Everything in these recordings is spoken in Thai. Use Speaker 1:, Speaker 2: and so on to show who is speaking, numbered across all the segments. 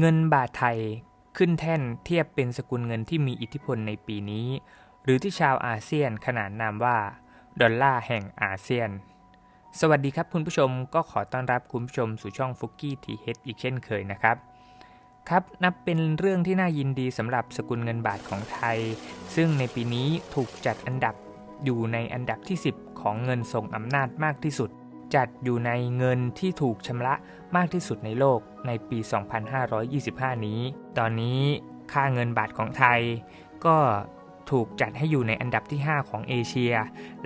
Speaker 1: เงินบาทไทยขึ้นแท่นเทียบเป็นสกุลเงินที่มีอิทธิพลในปีนี้ หรือที่ชาวอาเซียนขนานนามว่า ดอลลาร์แห่งอาเซียน สวัสดีครับคุณผู้ชมก็ขอต้อนรับคุณผู้ชมสู่ช่องฟุกกี้ทีเฮดอีกเช่นเคยนะครับ ครับนับเป็นเรื่องที่น่ายินดีสำหรับสกุลเงินบาทของไทย ซึ่งในปีนี้ถูกจัดอันดับอยู่ในอันดับที่ 10 ของเงินทรงอำนาจมากที่สุด จัดอยู่ในเงินที่ถูกชำระมากที่สุดในโลกในปี 2525 นี้ ตอนนี้ค่าเงินบาทของไทย ก็ถูกจัดให้อยู่ในอันดับที่ 5 ของเอเชีย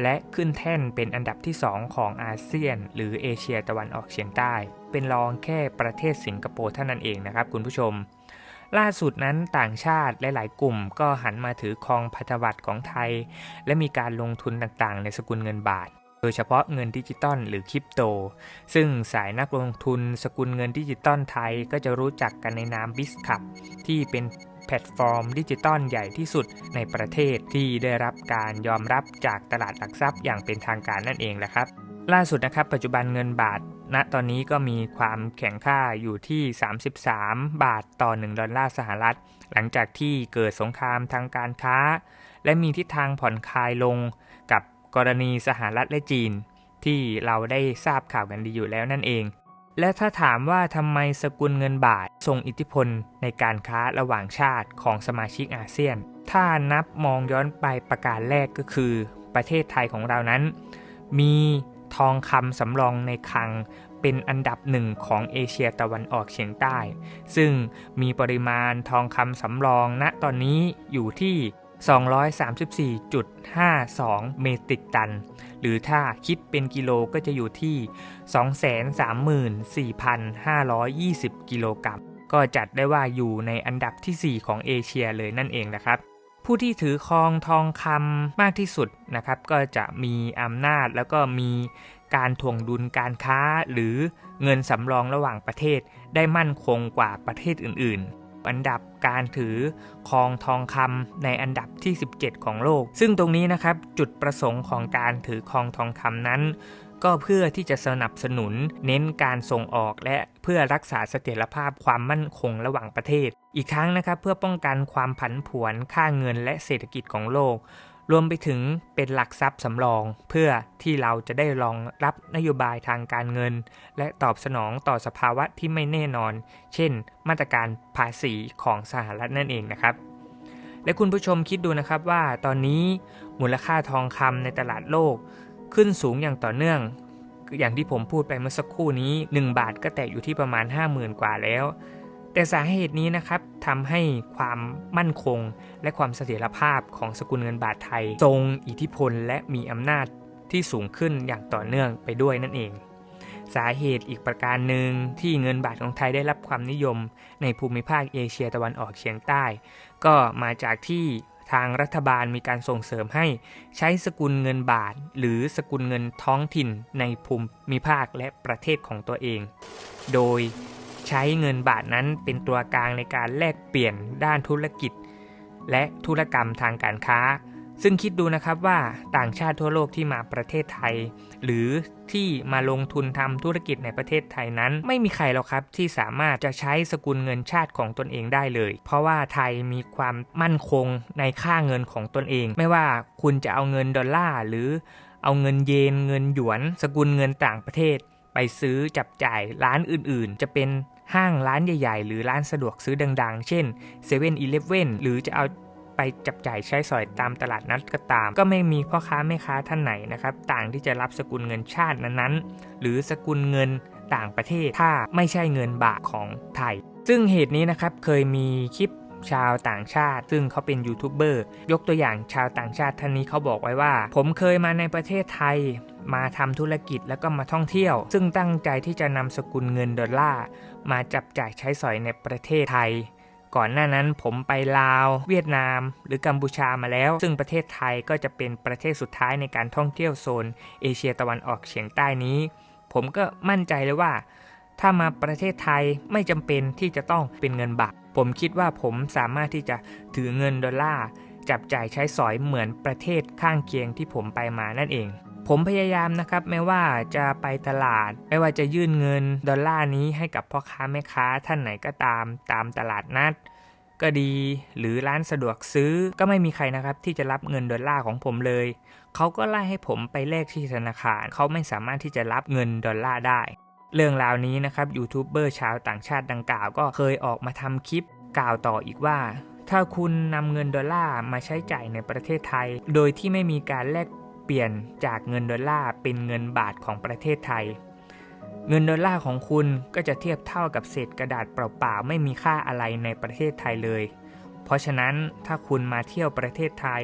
Speaker 1: และขึ้นแท่นเป็นอันดับที่ 2 ของอาเซียน หรือเอเชียตะวันออกเฉียงใต้ เป็นรองแค่ประเทศสิงคโปร์เท่านั้นเองนะครับคุณผู้ชม ล่าสุดนั้นต่างชาติและหลายกลุ่มก็หันมาถือครองพันธบัตรของไทย และมีการลงทุนต่าง ๆ ในสกุลเงินบาท โดยเฉพาะเงินดิจิตอลหรือคริปโต ซึ่งสายนักลงทุนสกุลเงินดิจิตอลไทยก็จะรู้จักกันในนามบิสคับที่เป็นแพลตฟอร์มดิจิตอลใหญ่ที่สุดในประเทศที่ได้รับการยอมรับจากตลาดหลักทรัพย์อย่างเป็นทางการนั่นเองแหละครับ ล่าสุดนะครับ ปัจจุบันเงินบาทณตอนนี้ก็มีความแข็งค่าอยู่ที่ 33 บาทต่อ 1 ดอลลาร์สหรัฐ หลังจากที่เกิดสงครามทางการค้า และมีทิศทางผ่อนคลายลง กรณีสหรัฐและจีน ที่เราได้ทราบข่าวกันดีอยู่แล้วนั่นเอง และถ้าถามว่าทำไมสกุลเงินบาททรงอิทธิพลในการค้าระหว่างชาติของสมาชิกอาเซียน ถ้านับมองย้อนไปประการแรกก็คือ ประเทศไทยของเรานั้น มีทองคำสำรองในคลังเป็นอันดับหนึ่งของเอเชียตะวันออกเฉียงใต้ ซึ่งมีปริมาณทองคำสำรองณตอนนี้อยู่ที่ 234.52 เมตริกตัน หรือถ้าคิดเป็นกิโลก็จะอยู่ที่ 234,520 กิโลกรัม ก็จัดได้ว่าอยู่ในอันดับที่ 4 ของเอเชียเลยนั่นเองนะครับ ผู้ที่ถือครองทองคำมากที่สุดนะครับ ก็จะมีอำนาจแล้วก็มีการถ่วงดุลการค้าหรือเงินสำรองระหว่างประเทศได้มั่นคงกว่าประเทศอื่นๆ อันดับการถือครองทองคำในอันดับที่ 17 ของโลก ซึ่งตรงนี้นะครับจุดประสงค์ของการถือครองทองคำนั้น ก็เพื่อที่จะสนับสนุนเน้นการส่งออกและเพื่อรักษาเสถียรภาพความมั่นคงระหว่างประเทศ อีกครั้งนะครับเพื่อป้องกันความผันผวนค่าเงินและเศรษฐกิจของโลก รวมไปถึงเป็นหลักทรัพย์สำรอง เพื่อที่เราจะได้รองรับนโยบายทางการเงิน และตอบสนองต่อสภาวะที่ไม่แน่นอน เช่น มาตรการภาษีของสหรัฐนั่นเองนะครับ และคุณผู้ชมคิดดูนะครับว่าตอนนี้มูลค่าทองคำในตลาดโลก ขึ้นสูงอย่างต่อเนื่องอย่างที่ผมพูดไปเมื่อสักครู่นี้ 1 บาทก็แตะอยู่ที่ประมาณ 50,000 กว่าแล้ว แต่สาเหตุนี้นะครับทำให้ความมั่นคง และความเสถียรภาพของสกุลเงินบาทไทย ทรงอิทธิพลและมีอำนาจที่สูงขึ้นอย่างต่อเนื่องไปด้วยนั่นเอง สาเหตุอีกประการหนึ่งที่เงินบาทของไทยได้รับความนิยม ในภูมิภาคเอเชียตะวันออกเฉียงใต้ ก็มาจากที่ทางรัฐบาลมีการส่งเสริมให้ใช้สกุลเงินบาท หรือสกุลเงินท้องถิ่นในภูมิภาคและประเทศของตัวเอง โดย ใช้เงินบาทนั้นเป็นตัวกลางในการแลกเปลี่ยนด้านธุรกิจ และธุรกรรมทางการค้า ซึ่งคิดดูนะครับว่าต่างชาติทั่วโลกที่มาประเทศไทย หรือที่มาลงทุนทำธุรกิจในประเทศไทยนั้น ไม่มีใครหรอกครับที่สามารถจะใช้สกุลเงินชาติของตนเองได้เลย เพราะว่าไทยมีความมั่นคงในค่าเงินของตนเอง ไม่ว่าคุณจะเอาเงินดอลลาร์หรือเอาเงินเยนเงินหยวน สกุลเงินต่างประเทศ ไปซื้อจับจ่ายร้านอื่นๆ จะเป็นห้างร้านใหญ่ ๆ หรือร้านสะดวกซื้อดัง ๆ เช่น7 e เ e ่ e อหรือจะเอาไปจับจ่ายใช้สอยตามตลาดนัดก็ตาม ก็ไม่มีพ่อค้าแม่ค้าท่านไหนนะครับ ต่างที่จะรับสกุลเงินชาตินั้นๆ หรือสกุลเงินต่างประเทศถ้าไม่ใช่เงินบาทของไทย ซึ่งเหตุนี้นะครับเคยมีคลิป ชาวต่างชาติ ซึ่งเขาเป็นยูทูบเบอร์ยกตัวอย่างชาวต่างชาติท่านนี้เขาบอกไว้ว่า ผมเคยมาในประเทศไทย มาทำธุรกิจแล้วก็มาท่องเที่ยว ซึ่งตั้งใจที่จะนำสกุลเงินดอลลาร์มาจับจ่ายใช้สอยในประเทศไทยก่อนหน้านั้นผมไปลาว เวียดนาม หรือกัมพูชามาแล้ว ซึ่งประเทศไทยก็จะเป็นประเทศสุดท้ายในการท่องเที่ยวโซน เอเชียตะวันออกเฉียงใต้นี้ ผมก็มั่นใจเลยว่า ถ้ามาประเทศไทยไม่จำเป็นที่จะต้องเป็นเงินบาท ผมคิดว่าผมสามารถที่จะถือเงินดอลลาร์จับจ่ายใช้สอยเหมือนประเทศข้างเคียงที่ผมไปมานั่นเอง ผมพยายามนะครับไม่ว่าจะไปตลาด ไม่ว่าจะยื่นเงินดอลลาร์นี้ให้กับพ่อค้าแม่ค้าท่านไหนก็ตามตามตลาดนัดก็ดีหรือร้านสะดวกซื้อก็ไม่มีใครนะครับที่จะรับเงินดอลลาร์ของผมเลย เขาก็ไล่ให้ผมไปแลกที่ธนาคาร เขาไม่สามารถที่จะรับเงินดอลลาร์ได้ เรื่องราวนี้นะครับยูทูบเบอร์ชาวต่างชาติดังกล่าวก็เคยออกมาทำคลิปกล่าวต่ออีกว่า ถ้าคุณนำเงินดอลลาร์มาใช้จ่ายในประเทศไทย โดยที่ไม่มีการแลกเปลี่ยนจากเงินดอลลาร์เป็นเงินบาทของประเทศไทย เงินดอลลาร์ของคุณก็จะเทียบเท่ากับเศษกระดาษเปล่าๆไม่มีค่าอะไรในประเทศไทยเลย เพราะฉะนั้นถ้าคุณมาเที่ยวประเทศไทย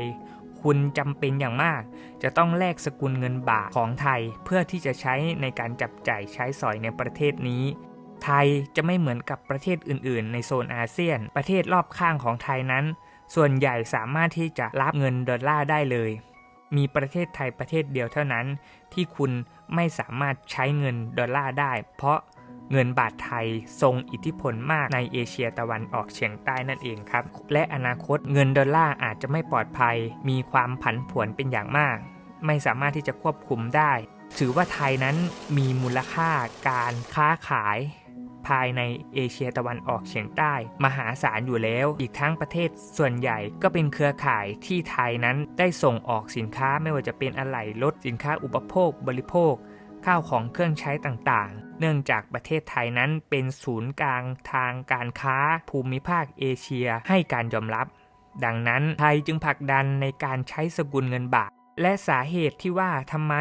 Speaker 1: คุณจำเป็นอย่างมาก จะต้องแลกสกุลเงินบาทของไทยเพื่อที่จะใช้ในการจับจ่ายใช้สอยในประเทศนี้ ไทยจะไม่เหมือนกับประเทศอื่น ๆ ในโซนอาเซียน ประเทศรอบข้างของไทยนั้น ส่วนใหญ่สามารถที่จะรับเงินดอลลาร์ได้เลย มีประเทศไทยประเทศเดียวเท่านั้น ที่คุณไม่สามารถใช้เงินดอลลาร์ได้ เพราะ เงินบาทไทยทรงอิทธิพลมากในเอเชียตะวันออกเฉียงใต้นั่นเองครับ และอนาคตเงินดอลลาร์อาจจะไม่ปลอดภัย มีความผันผวนเป็นอย่างมาก ไม่สามารถที่จะควบคุมได้ ถือว่าไทยนั้นมีมูลค่าการค้าขายภายในเอเชียตะวันออกเฉียงใต้ มหาศาลอยู่แล้ว อีกทั้งประเทศส่วนใหญ่ก็เป็นเครือข่ายที่ไทยนั้นได้ส่งออกสินค้าไม่ว่าจะเป็นอะไหล่รถสินค้าอุปโภคบริโภค ข้าวของเครื่องใช้ต่างๆ เนื่องจากประเทศไทยนั้นเป็นศูนย์กลางทางการค้าภูมิภาคเอเชียให้การยอมรับ ดังนั้นไทยจึงผลักดันในการใช้สกุลเงินบาท และสาเหตุที่ว่าทำไม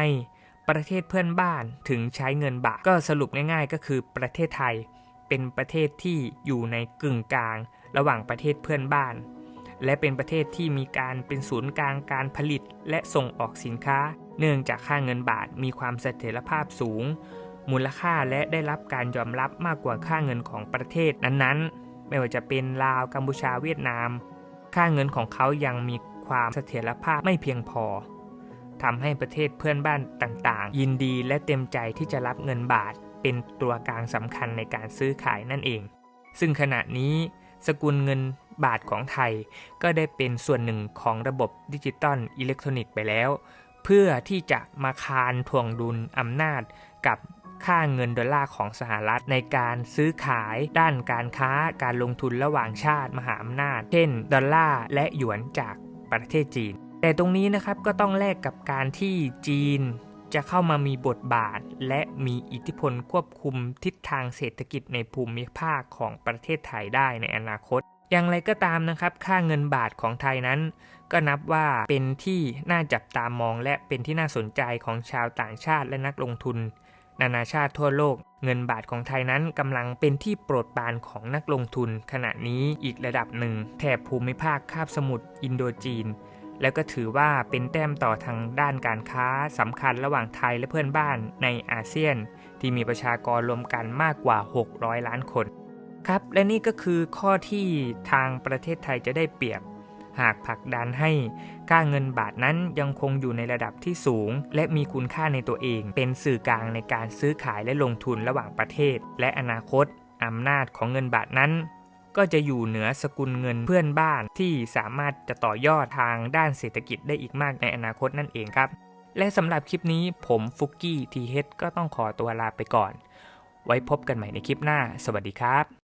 Speaker 1: ประเทศเพื่อนบ้านถึงใช้เงินบาทก็สรุปง่ายๆ ก็คือประเทศไทย เป็นประเทศที่อยู่ในกึ่งกลาง ระหว่างประเทศเพื่อนบ้าน และเป็นประเทศที่มีการเป็นศูนย์กลางการผลิตและส่งออกสินค้า เนื่องจากค่าเงินบาทมีความเสถียรภาพสูง มูลค่าและได้รับการยอมรับมากกว่าค่าเงินของประเทศนั้นๆ ไม่ว่าจะเป็นลาวกัมพูชาเวียดนาม ค่าเงินของเขายังมีความเสถียรภาพไม่เพียงพอทำให้ประเทศเพื่อนบ้านต่างๆ ยินดีและเต็มใจที่จะรับเงินบาทเป็นตัวกลางสำคัญในการซื้อขายนั่นเอง ซึ่งขณะนี้สกุลเงิน บาทของไทย ก็ได้เป็นส่วนหนึ่งของระบบดิจิตอลอิเล็กทรอนิกส์ไปแล้ว เพื่อที่จะมาคานทวงดุลอำนาจกับค่าเงินดอลลาร์ของสหรัฐในการซื้อขายด้านการค้าการลงทุนระหว่างชาติมหาอำนาจ เช่น ดอลลาร์และหยวนจากประเทศจีน แต่ตรงนี้นะครับก็ต้องแลกกับการที่จีนจะเข้ามามีบทบาท และมีอิทธิพลควบคุมทิศทางเศรษฐกิจในภูมิภาคของประเทศไทยได้ในอนาคต อย่างไรก็ตามนะครับ ค่าเงินบาทของไทยนั้น ก็นับว่าเป็นที่น่าจับตามองและเป็นที่น่าสนใจของชาวต่างชาติและนักลงทุน นานาชาติทั่วโลก เงินบาทของไทยนั้นกำลังเป็นที่โปรดปรานของนักลงทุน ขณะนี้อีกระดับหนึ่ง แถบภูมิภาคคาบสมุทรอินโดจีน แล้วก็ถือว่าเป็นแต้มต่อทางด้านการค้าสำคัญระหว่างไทยและเพื่อนบ้านในอาเซียน ที่มีประชากรรวมกันมากกว่า 600 ล้านคน ครับ และนี่ก็คือข้อที่ทางประเทศไทยจะได้เปรียบ หากผลักดันให้ค่าเงินบาทนั้นยังคงอยู่ในระดับที่สูง และมีคุณค่าในตัวเอง เป็นสื่อกลางในการซื้อขายและลงทุนระหว่างประเทศ และอนาคตอำนาจของเงินบาทนั้น ก็จะอยู่เหนือสกุลเงินเพื่อนบ้านที่สามารถจะต่อยอดทางด้านเศรษฐกิจได้อีกมากในอนาคตนั่นเองครับ และสำหรับคลิปนี้ผมฟุกกี้ทีเฮดก็ต้องขอตัวลาไปก่อน ไว้พบกันใหม่ในคลิปหน้า สวัสดีครับ